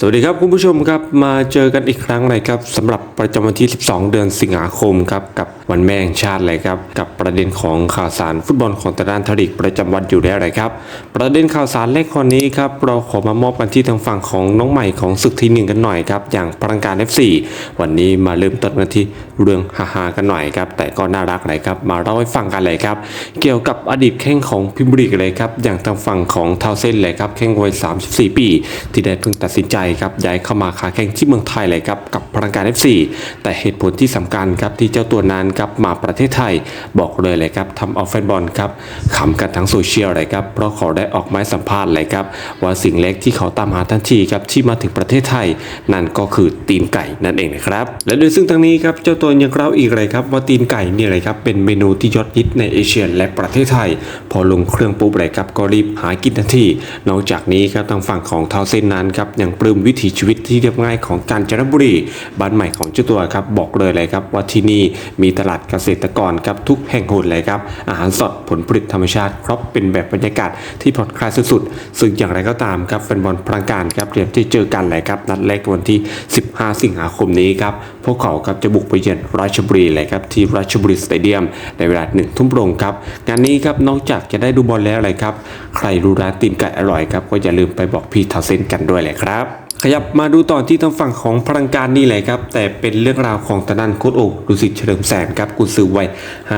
สวัสดีครับคุณผู้ชมครับมาเจอกันอีกครั้งนะครับสำหรับประจำวันที่ 12 เดือนสิงหาคมครับกับ วันแม่แห่งชาติเลยครับกับประเด็นของข่าวสารฟุตบอลของตะด้านทริกประจำวันอยู่แล้วเลยครับประเด็นข่าวสารแรกคนนี้ครับเราขอมามอบกันที่ทางฝั่งของน้องใหม่ของศึกทีหนึ่งกันหน่อยครับอย่างพลังการ F4 วันนี้มาเริ่มต้นกันที่เรื่องฮาๆกันหน่อยครับแต่ก็น่ารักเลยครับมาเล่าให้ฟังกันเลยครับเกี่ยวกับอดีตแข้งของพิมพ์ลีกเลยครับอย่างทางฝั่งของเทาเส้นเลยครับแข้งวัย 34 ปี ที่ได้เพิ่งตัดสินใจครับย้ายเข้ามาค้าแข่งที่เมืองไทยเลยครับกับพลังการ F4 แต่เหตุผลที่สำคัญครับที่เจ้าตัวนั้นครับมาประเทศไทย บอกเลยเลยครับทำเอาแฟนบอลครับขำกันทั้งโซเชียลเลยครับเพราะเขาได้ออกไม้สัมภาษณ์เลยครับว่าสิ่งเล็กที่เขาตามหาทันทีครับที่มาถึงประเทศไทย นั่นก็คือตีนไก่นั่นเองนะครับและโดยซึ่งทางนี้ครับเจ้าตัวยังเล่าอีกเลยครับว่าตีนไก่นี่เลยครับเป็นเมนูที่ยอดฮิตในเอเชียและประเทศไทย พอลงเครื่องปุ๊บเลยครับก็รีบหากินทันทีนอกจากนี้ครับทางฝั่งของเท้าเส้นนั้นครับยังปลื้มวิถีชีวิตที่เรียบง่ายของกาญจนบุรีบ้านใหม่ของเจ้าตัวครับบอกเลยเลยครับว่าที่นี่มีตลาดเกษตรกรครับทุกแห่งหนเลยครับอาหารสดผลผลิตธรรมชาติครบเป็นแบบบรรยากาศที่ผ่อนคลายสุดๆซึ่งอย่างไรก็ตามครับแฟนบอลพลังการครับเตรียมที่เจอกันเลยครับนัดแรกวันที่ 15 สิงหาคมนี้ครับพวกเขาครับจะบุกไปเยือนราชบุรีเลยครับที่ราชบุรีสเตเดียม ในเวลาหนึ่งทุ่มตรงครับงานนี้ครับนอกจากจะได้ดูบอลแล้วเลยครับใครรู้ร้านตีนไก่อร่อยครับก็อย่าลืมไปบอกพี่ทาเซนกันด้วยเลยครับ ขยับมาดูต่อที่ทางฝั่งของพลังการนี่เลยครับ แต่เป็นเรื่องราวของตะนันโคตโอกดุสิตเฉลิมแสนครับกุนซือวัย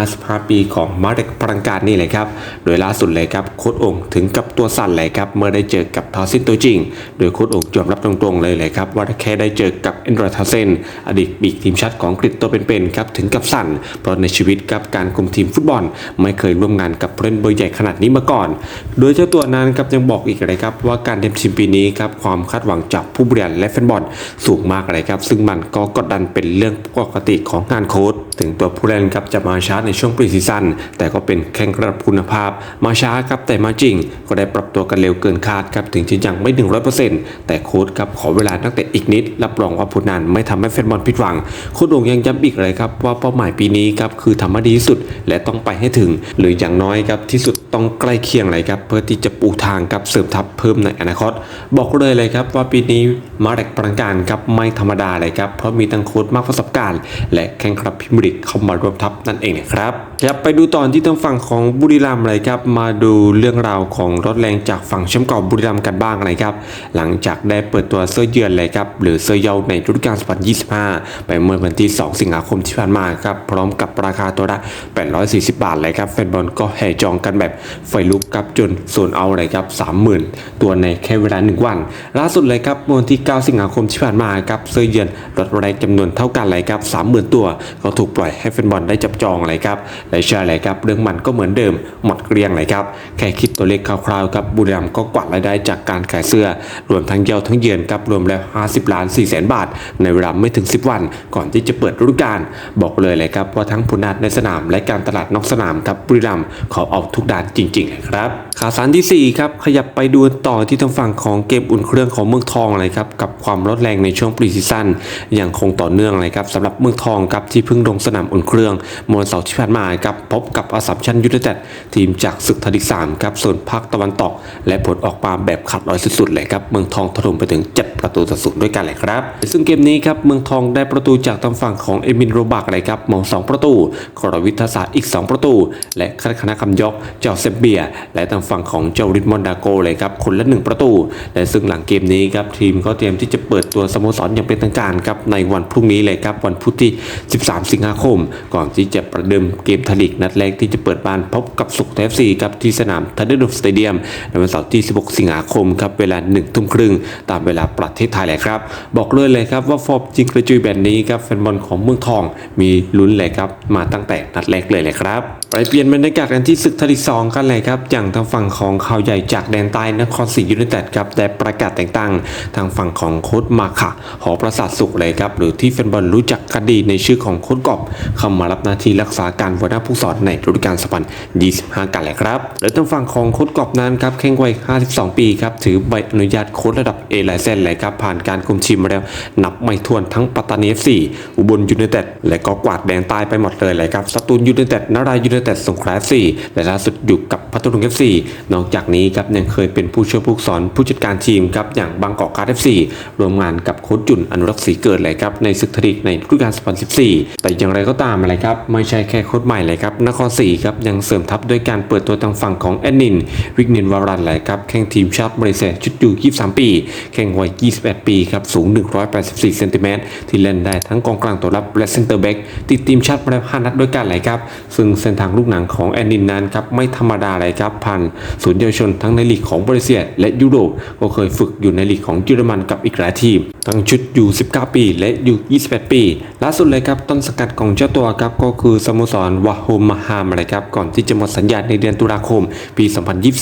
55 ปีของมาเด็กพลังการนี่เลยครับ โดยล่าสุดเลยครับโคตองถึงกับตัวสั่นเลยครับเมื่อได้เจอกับทอซินตัวจริง โดยโคตองยอมรับตรงๆเลยเลยครับว่าแค่ได้เจอกับเอนดรทาเซนอดีตปีกทีมชาติของอังกตัวเป็นๆครับถึงกับสั่นเพราะในชีวิตครับการคุมทีมฟุตบอล ไม่เคยร่วมงานกับผู้เล่นเบอร์ใหญ่ขนาดนี้มาก่อน โดยเจ้าตัวนั้นครับยังบอกอีกเลยครับว่าการเทมทีมปีนี้ครับความคาดหวังจากผู้บริหารและแฟนบอลสูงมากเลยครับ ซึ่งมันก็กดดันเป็นเรื่องปกติของงานโค้ชถึงตัวผู้เล่นครับจะมาช้าในช่วงปรีซีซั่นแต่ก็เป็นแข่งระดับคุณภาพ มาช้าครับแต่มาจริง ก็ได้ปรับตัวกันเร็วเกินคาดครับถึงจะยังไม่ถึงร้อยเปอร์เซ็นต์แต่โค้ชครับขอเวลาตั้งแต่อีกนิด รับรองว่าผลงานไม่ทำให้แฟนบอลผิดหวังโค้ชโด่งยังย้ำอีกเลยครับว่าเป้าหมายปีนี้ครับคือทำให้ดีที่สุดและต้องไปให้ถึง หรืออย่างน้อยครับที่สุดต้องใกล้เคียงเลยครับเพื่อที่จะปูทางกับเสริมทัพเพิ่มในอนาคต บอกเลยเลยครับว่าปีนี้มาแรกพลังการครับไม่ธรรมดาเลยครับเพราะมีทั้งโค้ชมากประสบการณ์ และแข่งขับพิมริกเข้ามารวมทัพนั่นเองนะครับครับไปดูตอนที่ทางฝั่งของบุรีรัมย์เลยครับมาดูเรื่องราวของรถแรงจากฝั่งแชมป์เก่าบุรีรัมย์กันบ้างเลยครับหลังจากได้เปิดตัวเสื้อเยือนเลยครับหรือเสื้อเยาในฤดูกาล2025 ไปเมื่อวันที่ 2 สิงหาคมที่ผ่านมาครับพร้อมกับราคาตัวละ 840 บาทเลยครับแฟนบอลก็แห่จองกันแบบไฟลุกครับจนโซนเอาเลยครับ30,000 ตัวในแค่เวลา 1 วัน ล่าสุดเลยครับมื่อวันที่ 9 สิงหาคมที่ผ่านมาครับเสื้อเยือนรถแรงจำนวนเท่ากันเลยครับ30,000 ตัว ก็ถูกปล่อยให้แฟนบอลได้จับจองเลยครับและเชื่อเลยครับเรื่องมันก็เหมือนเดิมหมดเกลี้ยงเลยครับแค่คิดตัวเลขคร่าวๆครับบุรีรัมย์ก็กวาดรายได้จากการขายเสื้อ รวมทั้งเยาทั้งเยือนครับรวมแล้ว 50 ล้าน4แสนบาท ในเวลาไม่ถึง 10 วัน ก่อนที่จะเปิดฤดูกาลบอกเลยเลยครับว่าทั้งผลงานในสนามและการตลาดนอกสนามครับบุรีรัมย์ขาเอาทุกด้านจริงๆครับข่าวสารที่4ครับขยับไปดูต่อที่ทางฝั่งของเกมอุ่นเครื่องของเมืองทองเลยครับกับความร้อนแรงในช่วงปรีซีซั่นอย่างคงต่อเนื่องเลยครับสำหรับเมืองทองครับที่เพิ่งลงสนามอุ่นเครื่องเมื่อวันเสาร์ที่ผ่านมาครับพบกับอาสัมชัญยูไนเต็ดทีมจากศึกทดิกสามครับส่วนภาคตะวันตก และผลออกมาแบบขาดลอยสุดๆเลยครับเมืองทองถล่มไปถึง 7 ประตูต่อศูนย์ด้วยกันเลยครับ ซึ่งเกมนี้ครับเมืองทองได้ประตูจากทางฝั่งของเอมินโรบักเลยครับมองสองประตูกรวิทศาสตร์อีก 2 ประตู และคณะคำยกเจ้าเซบเบีย และทางฝั่งของเจ้าริดมอนดาโกเลยครับคนละหนึ่งประตู และซึ่งหลังเกมนี้ครับทีมก็เตรียมที่จะเปิดตัวสโมสรอย่างเป็นทางการครับในวันพรุ่งนี้เลยครับวันพุธที่ 13 สิงหาคม ก่อนที่จะประเดิมเกมทลีกนัดแรกที่จะเปิดบ้านพบกับสุขเทฟซีครับที่สนามทันเดอร์ดสเตเดียมในวันเสาร์ที่ 16 สิงหาคมครับเวลา1ทุ่มครึ่งตามเวลาประเทศไทยเลยครับบอกเลยเลยครับว่าฟอร์มจริงกระจุยแบบนี้ครับแฟนบอลของเมืองทองมีลุ้นเลยครับมาตั้งแต่นัดแรกเลยเลยครับไปเปลี่ยนบรรยากาศกันที่ศึกทลีกสองกันเลยครับอย่างทางฝั่งของข่าวใหญ่จากแดนใต้นครศรียูไนเต็ดครับได้ประกาศแต่งตั้งทางฝั่งของโค้ชมาค่ะหอประสาทสุขเลยครับหรือที่แฟนบอลรู้จักกันดีในชื่อของโค้ชกอบเข้ามารับหน้าที่รักษาการหัวหน้าผู้สอนในฤดูกาล2025 กันเลยครับและทางฝั่งของโค้ชกอบนั้นครับแข่งวัย 52 ปีครับถือใบอนุญาตโค้ชระดับ A ไลเซนเลยครับผ่านการคุมทีมมาแล้ว นับไม่ถ้วนทั้งปัตตานี FC อุบลยูไนเต็ดและก็กวาดแดงใต้ไปหมดเลยเลยครับสตูลยูไนเต็ดนารายยูไนเต็ดสงขลา FC และล่าสุดอยู่กับพัทลุง FC นอกจากนี้ครับยังเคยเป็นผู้ช่วยผู้สอนผู้จัดการทีมครับอย่างบางกอกการ FC รวมงานกับโค้ชจุนอนุรักษ์ศรีเกิดเลยครับในศึกทยลีกในฤดูกาล2014 แต่อย่างไรก็ตามอะไรครับไม่ใช่แค่โค้ชใหม่เลยครับนครศรีครับยังเสริมทัพด้วยการเปิดตัวทางฝั่งของแอนนิน วิกนินวารันเลยครับแข่งทีมชาติมาเลเซียชุดอยู่23 ปี แข่งวัย 21 ปีครับสูง 184เซนติเมตรที่เล่นได้ทั้งกองกลางตัวรับและเซนเตอร์แบ็กติดทีมชาติมาแล้ว5นัดด้วยกันเลยครับซึ่งเส้นทางลูกหนังของแอนนินนั้นครับไม่ธรรมดาเลยครับผ่านศูนย์เยาวชนทั้งในลีกของมาเลเซียและยุโรปก็เคยฝึกอยู่ในลีกของเยอรมันกับอีกหลายทีม ทั้งชุดอยู่ 19 ปี และอยู่ 28 ปี ล่าสุดเลยครับต้นสังกัดของเจ้าตัวครับก็คือสโมสรวาโฮมมาฮามเลยครับก่อนที่จะหมดสัญญาในเดือนตุลาคม ปี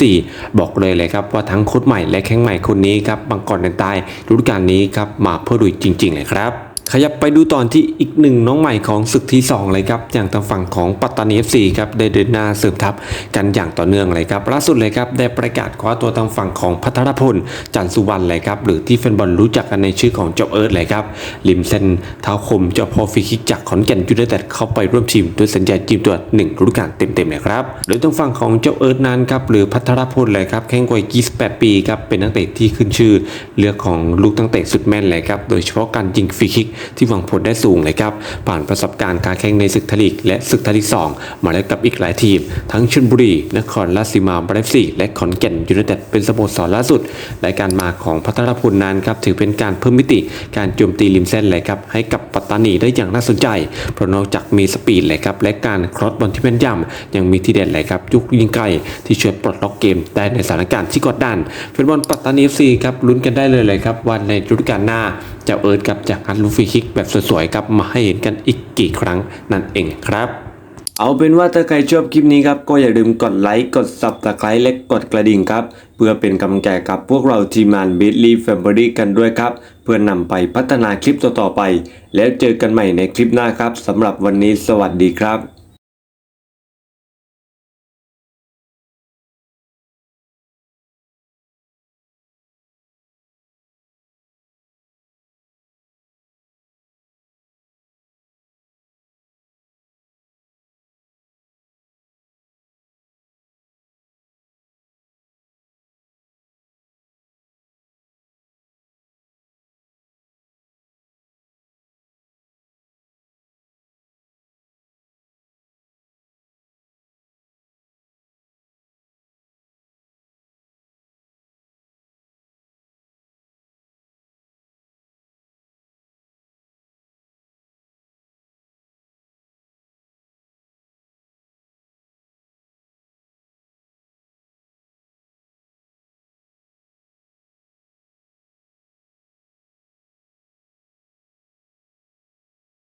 2024 บอกเลยเลยครับว่าทั้งโค้ชใหม่และแข้งใหม่คนนี้ครับบังกรเดนตายฤดูกาลนี้ครับมาเพื่อดุยจริง ๆ เลยครับ ขยับไปดูตอนที่อีกหนึ่งน้องใหม่ของศึกที่2เลยครับอย่างทางฝั่งของปัตตานี FC ครับได้เดินหน้าเสริมทัพกันอย่างต่อเนื่องเลยครับล่าสุดเลยครับได้ประกาศคว้าตัวทางฝั่งของพัทรพลจันทร์สุวรรณเลยครับหรือที่แฟนบอลรู้จักกันในชื่อของเจ้าเอิร์ธเลยครับริมเส้นเท้าคมเจ้าพอฟรีคิกจากขอนแก่นยูไนเต็ดเข้าไปร่วมทีมด้วยสัญญาจีมตัวหนึ่งฤดูกาลเต็มๆเลยครับโดยทางฝั่งของเจ้าเอิร์ธนั้นครับหรือพัทรพลเลยครับแข่งวัย28 ปีครับเป็นนักเตะที่ขึ้นชื่อเลือกของลูกตั้งเตะสุดแม่นเลยครับโดยเฉพาะการยิงฟรีคิกที่หวังผลได้สูงเลยครับ ผ่านประสบการณ์การแข่งในศึกทลีกและศึกทลีก2มาแล้วกับอีกหลายทีม ทั้งชลบุรี นครราชสีมาบรฟซีและขอนแก่นยูไนเต็ดเป็นสโมสรล่าสุดและการมาของพัทรพลนั้นครับถือเป็นการเพิ่มมิติการโจมตีริมเส้นเลยครับให้กับปัตตานีได้อย่างน่าสนใจเพราะนอกจากมีสปีดเลยครับและการครอสบอลที่แม่นยำยังมีทีเด็ดเลยครับยุกยิงไกลที่ช่วยปลดล็อกเกมได้ในสถานการณ์ที่กดดันแฟนบอลปัตตานีเอฟซีครับลุ้นกันได้เลยเลยครับวันในฤดูกาลหน้า เจ้าเอิร์ธครับจากอัดลูกฟรีคิกแบบสวยๆครับมาให้เห็นกันอีกกี่ครั้งนั่นเองครับ เอาเป็นว่าถ้าใครชอบคลิปนี้ครับก็อย่าลืมกดไลค์กด subscribe และกดกระดิ่งครับ เพื่อเป็นกำลังใจกับพวกเราทีมงาน b i t l y Family กันด้วยครับ เพื่อนำไปพัฒนาคลิปต่อๆไป แล้วเจอกันใหม่ในคลิปหน้าครับสำหรับวันนี้สวัสดีครับ